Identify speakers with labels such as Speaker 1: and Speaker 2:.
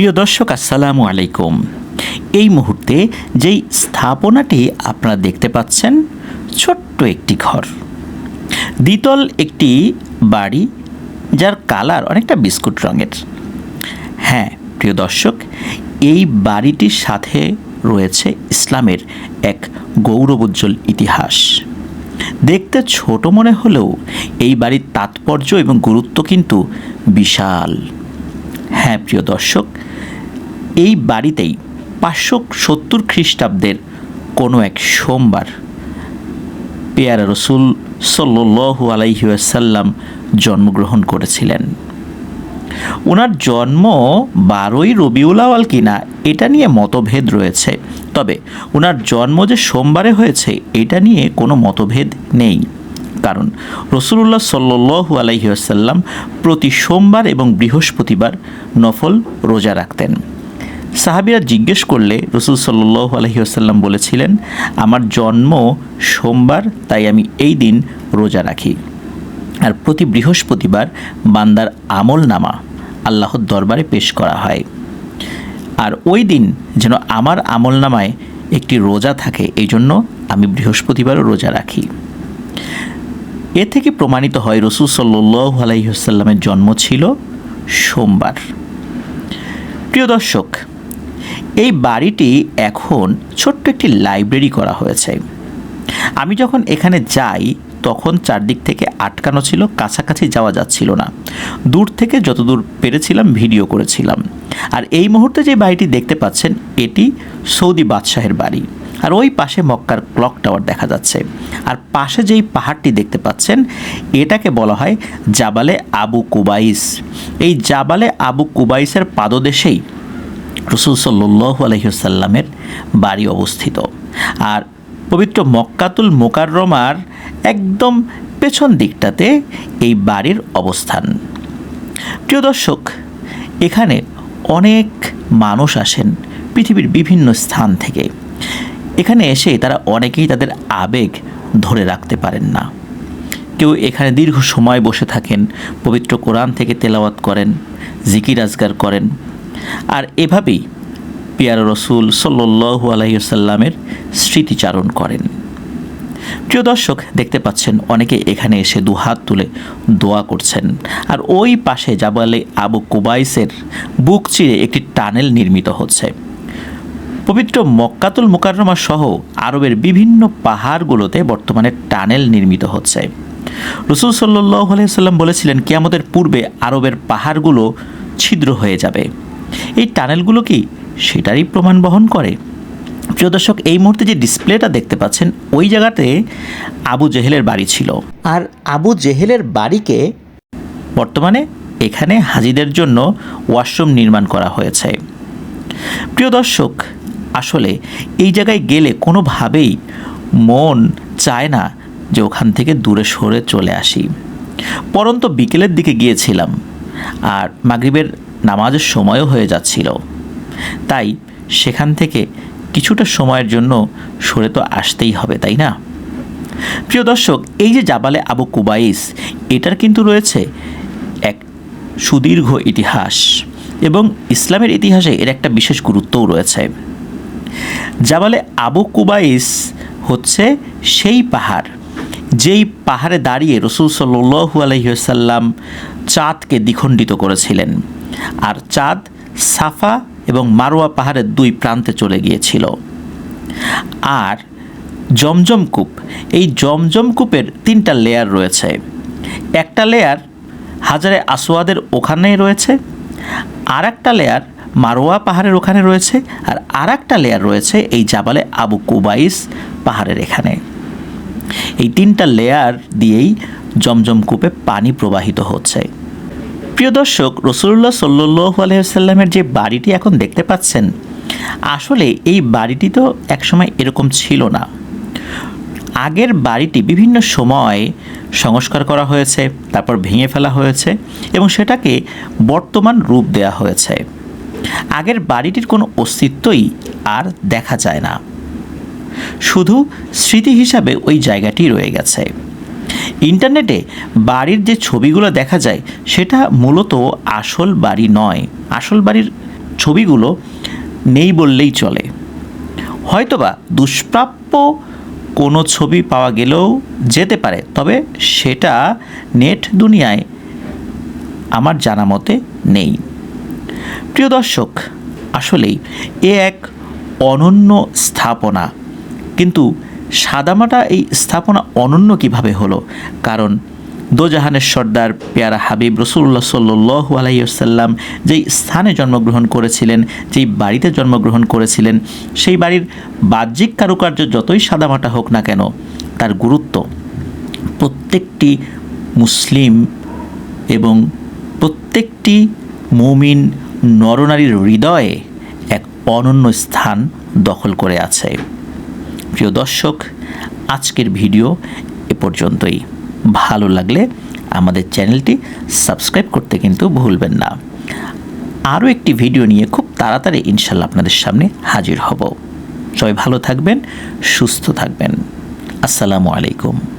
Speaker 1: প্রিয় দর্শক, আসসালামু আলাইকুম। এই মুহূর্তে যেই স্থাপনাটি আপনারা দেখতে পাচ্ছেন, ছোট্ট একটি ঘর। দ্বিতল একটি বাড়ি, যার কালার অনেকটা বিস্কুট রঙের। হ্যাঁ প্রিয় দর্শক, এই বাড়িটির সাথে রয়েছে ইসলামের এক গৌরবোজ্জ্বল ইতিহাস। দেখতে ছোট মনে হলেও এই বাড়ির তাৎপর্য এবং গুরুত্ব কিন্তু বিশাল। হ্যাঁ প্রিয় দর্শক, এই বাড়িতেই পাঁচশো সত্তর খ্রিস্টাব্দের কোনো এক সোমবার পেয়ারা রসুল সাল্লু আলাইসাল্লাম জন্মগ্রহণ করেছিলেন। ওনার জন্ম বারোই রবিউল আওয়াল কিনা এটা নিয়ে মতভেদ রয়েছে, তবে ওনার জন্ম যে সোমবারে হয়েছে এটা নিয়ে কোনো মতভেদ নেই। কারণ। রসুল্লাহ সাল্লু আলাইসাল্লাম প্রতি সোমবার এবং বৃহস্পতিবার নফল রোজা রাখতেন। সাহাবিরা জিজ্ঞেস করলে রসুল সাল্লু আলহিহাসাল্লাম বলেছিলেন, আমার জন্ম সোমবার, তাই আমি এই দিন রোজা রাখি। আর প্রতি বৃহস্পতিবার বান্দার আমল নামা আল্লাহর দরবারে পেশ করা হয়। আর ওই দিন যেন আমার আমল নামায় একটি রোজা থাকে, এই জন্য আমি বৃহস্পতিবারও রোজা রাখি। এ থেকে প্রমাণিত হয় রসুল সাল্লু আলাইসাল্লামের জন্ম ছিল সোমবার। প্রিয় দর্শক, এই বাড়িটি এখন ছোট্ট একটি লাইব্রেরি করা হয়েছে। আমি যখন এখানে যাই, তখন চারদিক থেকে আটকানো ছিল, কাছাকাছি যাওয়া যাচ্ছিল না। দূর থেকে যতদূর পেরেছিলাম, ভিডিও করেছিলাম। আর এই মুহূর্তে যে বাড়িটি দেখতে পাচ্ছেন, এটি সৌদি বাদশাহের বাড়ি। আর ওই পাশে মক্কার ক্লক টাওয়ার দেখা যাচ্ছে। আর পাশে যেই পাহাড়টি দেখতে পাচ্ছেন, এটাকে বলা হয় জাবালে আবু কুবাইস। এই জাবালে আবু কুবাইসের পাদদেশেই রসুল সাল্লু আলহিসাল্লামের বাড়ি অবস্থিত। আর পবিত্র মক্কাতুল মোকাররমার একদম পেছন দিকটাতে এই বাড়ির অবস্থান। প্রিয় দর্শক, এখানে অনেক মানুষ আসেন পৃথিবীর বিভিন্ন স্থান থেকে। এখানে এসে তারা অনেকেই তাদের আবেগ ধরে রাখতে পারেন না। কেউ এখানে দীর্ঘ সময় বসে থাকেন, পবিত্র কোরআন থেকে তেলাওয়াত করেন, জিকির আজগার করেন। আর এভাবেই পিয়ার রসুল সাল্লু আলাইসাল্লামের স্মৃতিচারণ করেন। প্রিয় দর্শক, দেখতে পাচ্ছেন অনেকে এখানে এসে দু হাত তুলে দোয়া করছেন। আর ওই পাশে জাবালে আবু কুবাইসের বুক চিরে একটি টানেল নির্মিত হচ্ছে। পবিত্র মক্কাতুল মোকাররমা সহ আরবের বিভিন্ন পাহাড়গুলোতে বর্তমানে টানেল নির্মিত হচ্ছে। রসুল সাল্লাহ আলাইসাল্লাম বলেছিলেন, কিয়ামতের পূর্বে আরবের পাহাড়গুলো ছিদ্র হয়ে যাবে। এই টানেলগুলো কি সেটারই প্রমাণ বহন করে? প্রিয় দর্শক, এই মুহূর্তে যে ডিসপ্লেটা দেখতে পাচ্ছেন, ওই জায়গাতে আবু জেহেলের বাড়ি ছিল। আর আবু জেহেলের বাড়িকে বর্তমানে এখানে হাজিদের জন্য ওয়াশরুম নির্মাণ করা হয়েছে। প্রিয় দর্শক আসলে এই জায়গায় গেলে কোনোভাবেই মন চায় না যে ওখান থেকে দূরে সরে চলে আসি। পরন্ত বিকেলের দিকে গিয়েছিলাম আর মাগরিবের নামাজের সময়ও হয়ে যাচ্ছিল। তাই সেখান থেকে কিছুটা সময়ের জন্য সরে তো আসতেই হবে, তাই না? প্রিয় দর্শক, এই যে জাবালে আবু কুবাইস, এটার কিন্তু রয়েছে এক সুদীর্ঘ ইতিহাস এবং ইসলামের ইতিহাসে এর একটা বিশেষ গুরুত্বও রয়েছে। জাবালে আবু কুবাইস হচ্ছে সেই পাহাড়, যেই পাহাড়ে দাঁড়িয়ে রসুল সাল্লু আলহিসাল্লাম চাঁদকে দ্বিখণ্ডিত করেছিলেন। আর চাঁদ সাফা এবং মারোয়া পাহাড়ের দুই প্রান্তে চলে গিয়েছিল। আর জমজম কূপ, এই জমজম কূপের তিনটা লেয়ার রয়েছে। একটা লেয়ার হাজারে আসোয়াদের ওখানেই রয়েছে আর একটা লেয়ার মারোয়া পাহাড়ের ওখানে রয়েছে আর আর একটা লেয়ার রয়েছে এই জাবালে আবু কুবাইস পাহাড়ের এখানে। এই তিনটা লেয়ার দিয়েই জমজম কূপে পানি প্রবাহিত হচ্ছে। প্রিয় দর্শক রসুল্লাহ সাল্লু আলহিসাল্লামের যে বাড়িটি এখন দেখতে পাচ্ছেন, আসলে এই বাড়িটি তো একসময় এরকম ছিল না। আগের বাড়িটি বিভিন্ন সময় সংস্কার করা হয়েছে, তারপর ভেঙে ফেলা হয়েছে এবং সেটাকে বর্তমান রূপ দেওয়া হয়েছে। আগের বাড়িটির কোনো অস্তিত্বই আর দেখা যায় না। শুধু স্মৃতি হিসাবে ওই জায়গাটি রয়ে গেছে। ইন্টারনেটে বাড়ির যে ছবিগুলো দেখা যায়, সেটা মূলত আসল বাড়ি নয়। আসল বাড়ির ছবিগুলো নেই বললেই চলে। হয়তোবা দুষ্প্রাপ্য কোনো ছবি পাওয়া গেলেও যেতে পারে, তবে সেটা নেট দুনিয়ায় আমার জানা মতে নেই। প্রিয় দর্শক, আসলেই এ এক অনন্য স্থাপনা। কিন্তু সাদামাটা এই স্থাপনা অনন্য কীভাবে হলো? কারণ দোজাহানের সর্দার পেয়ারা হাবিব রসুল্লাহ সাল্লু আলাইসাল্লাম যেই স্থানে জন্মগ্রহণ করেছিলেন, যেই বাড়িতে জন্মগ্রহণ করেছিলেন, সেই বাড়ির বাহ্যিক কারুকার্য যতই সাদামাটা হোক না কেন, তার গুরুত্ব প্রত্যেকটি মুসলিম এবং প্রত্যেকটি মুমিন নরনারীর হৃদয়ে এক অনন্য স্থান দখল করে আছে। প্রিয় দর্শক, আজকের ভিডিও এ পর্যন্তই। ভালো লাগলে আমাদের চ্যানেলটি সাবস্ক্রাইব করতে কিন্তু ভুলবেন না। আরও একটি ভিডিও নিয়ে খুব তাড়াতাড়ি ইনশাল্লাহ আপনাদের সামনে হাজির হব। সবাই ভালো থাকবেন, সুস্থ থাকবেন। আসসালামু আলাইকুম।